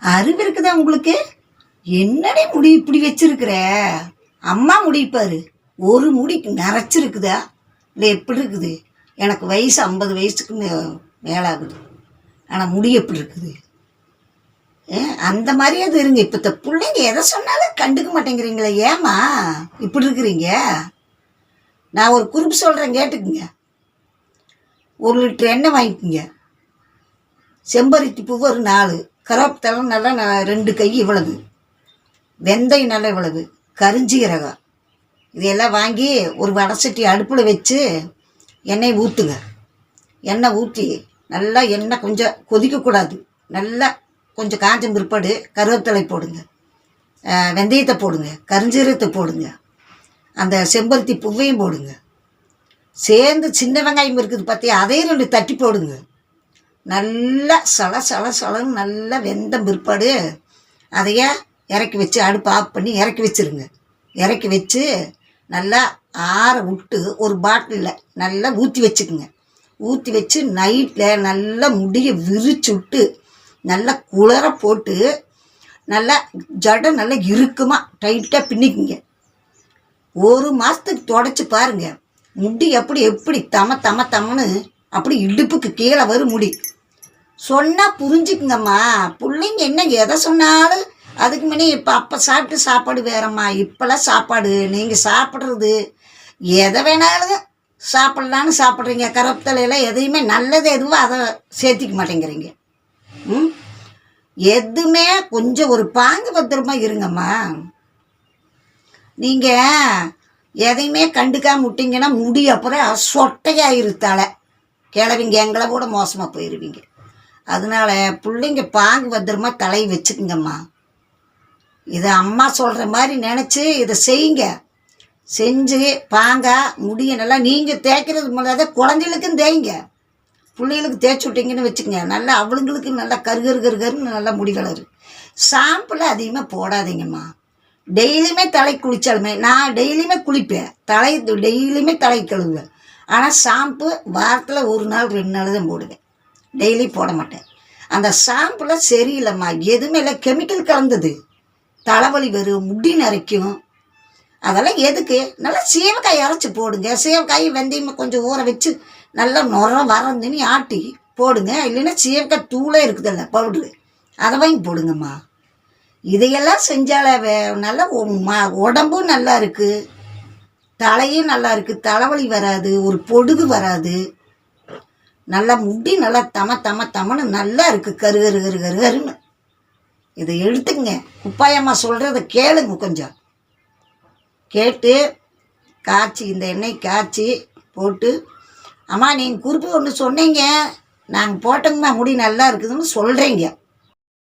அறிவு இருக்குதா உங்களுக்கு? என்னடி முடி இப்படி வச்சிருக்கிற? அம்மா முடிப்பாரு ஒரு முடி நரைச்சிருக்குதா? இல்லை எப்படி இருக்குது? எனக்கு வயசு ஐம்பது வயசுக்கு மே- மேலாகுது. ஆனால் முடி எப்படி இருக்குது? ஏ, அந்த மாதிரியே அது இருங்க. இப்போ இந்த பிள்ளைங்க எதை சொன்னாலும் கண்டுக்க மாட்டேங்கிறீங்களே ஏம்மா? இப்படி இருக்கிறீங்க? நான் ஒரு குறிப்பு சொல்கிறேன் கேட்டுக்குங்க. ஒரு லிட்டர் எண்ணெய் வாங்கிக்கோங்க. செம்பருத்தி பூ ஒரு நாலு. கருவேப்பிலை நல்லா நான் ரெண்டு கை இவ்வளவு. வெந்தயம் நல்லா இவ்வளவு. கரிஞ்சீரகம் இதையெல்லாம் வாங்கி ஒரு வடசட்டி அடுப்பில் வச்சு எண்ணெய் ஊற்றுங்க எண்ணெய் ஊற்றி நல்லா எண்ணெய் கொஞ்சம் கொதிக்கக்கூடாது நல்லா கொஞ்சம் காஞ்ச பிற்பாடு கருவேப்பிலை போடுங்க. வெந்தயத்தை போடுங்க. கரிஞ்சீரகத்தை போடுங்க. அந்த செம்பருத்தி பூவையும் போடுங்க. சேர்ந்து சின்ன வெங்காயம் இருக்குது பார்த்தியா அதையும் ரெண்டு தட்டி போடுங்க. நல்லா சல சல சலன்னு நல்லா வெந்த பிற்பாடு அதைய இறக்கி வச்சு அடுப்பு ஆஃப் பண்ணி இறக்கி வச்சிருங்க. இறக்கி வச்சு நல்லா ஆற விட்டு ஒரு பாட்டிலில் நல்லா ஊற்றி வச்சுக்குங்க. ஊற்றி வச்சு நைட்டில் நல்லா முடியை விரிச்சு விட்டு நல்லா குளர போட்டு நல்லா ஜடை நல்லா இறுக்கமாக டைட்டாக பின்னிக்குங்க. ஒரு மாதத்துக்கு தொடச்சி பாருங்கள் முடி எப்படி எப்படி தம தம தமன்னு அப்படி இடுப்புக்கு கீழே வரும் முடி. சொன்னால் புரிஞ்சுக்குங்கம்மா. பிள்ளைங்க என்ன எதை சொன்னாலும் அதுக்கு முன்னே இப்போ அப்போ சாப்பிட்டு சாப்பாடு வேறம்மா. இப்போல்லாம் சாப்பாடு நீங்கள் சாப்பிட்றது எதை வேணாலும் சாப்பிட்லான்னு சாப்பிட்றீங்க. கருவேப்பிலையெல்லாம் எதையுமே நல்லது எதுவோ அதை சேர்த்திக்க மாட்டேங்கிறீங்க. ம்? எதுவுமே கொஞ்சம் ஒரு பாங்கு பத்திரமா இருங்கம்மா. நீங்கள் எதையுமே கண்டுக்காம விட்டீங்கன்னா முடி அப்புறம் சொட்டையாயிரு தலை கிளவிங்க எங்களை கூட மோசமாக போயிடுவீங்க அதனால பிள்ளைங்க பாங்கு பத்திரமா தலையை வச்சுக்குங்கம்மா. இதை அம்மா சொல்கிற மாதிரி நினச்சி இதை செய்யுங்க. செஞ்சு பாங்கா முடிய நல்லா நீங்கள் தேய்க்கிறது முடியாத குழந்தைகளுக்கும் தேய்ங்க. பிள்ளைகளுக்கு தேய்ச்சி விட்டீங்கன்னு வச்சுக்கோங்க. நல்லா அவளுங்களுக்கு நல்லா கரு கரு நல்லா முடி வளரும் ஷாம்புல அதிகமாக போடாதீங்கம்மா. டெய்லியுமே தலை குளிச்சாலுமே நான் டெய்லியுமே குளிப்பேன். தலை டெய்லியுமே தலை கழுவுவேன். ஆனால் ஷாம்பு வாரத்தில் ஒரு நாள் ரெண்டு நாள் தான் போடுவேன். டெய்லி போட மாட்டேன். அந்த ஷாம்புலாம் சரியில்லைம்மா. எதுவுமே இல்லை. கெமிக்கல் கலந்தது. தலைவலி வரும். முடி நரைக்கும். அதெல்லாம் எதுக்கு? நல்லா சீவக்காய் அரைச்சி போடுங்க. சீவக்காய் வெந்தயம் கொஞ்சம் ஊற வச்சு நல்லா நுர வரந்துன்னு ஆட்டி போடுங்க. இல்லைன்னா சீவக்காய் தூளே இருக்குதுல்ல பவுட்ரு. அதை வாங்கி போடுங்கம்மா. இதையெல்லாம் செஞ்சாலே நல்லா உடம்பும் நல்லா இருக்குது தலையும் நல்லா இருக்குது தலைவலி வராது. ஒரு பொடுகு வராது. நல்லா முடி நல்லா தம தம தமன்னு நல்லா இருக்குது கரு கரு கரு கரு கருன்னு. இதை எழுத்துங்க குப்பாயம்மா சொல்கிறத கேளுங்க கொஞ்சம். கேட்டு காய்ச்சி இந்த எண்ணெய் காய்ச்சி போட்டு அம்மா நீங்கள் குறிப்பு ஒன்று சொன்னீங்க. நாங்கள் போட்டோங்கம்மா முடி நல்லா இருக்குதுன்னு சொல்கிறீங்க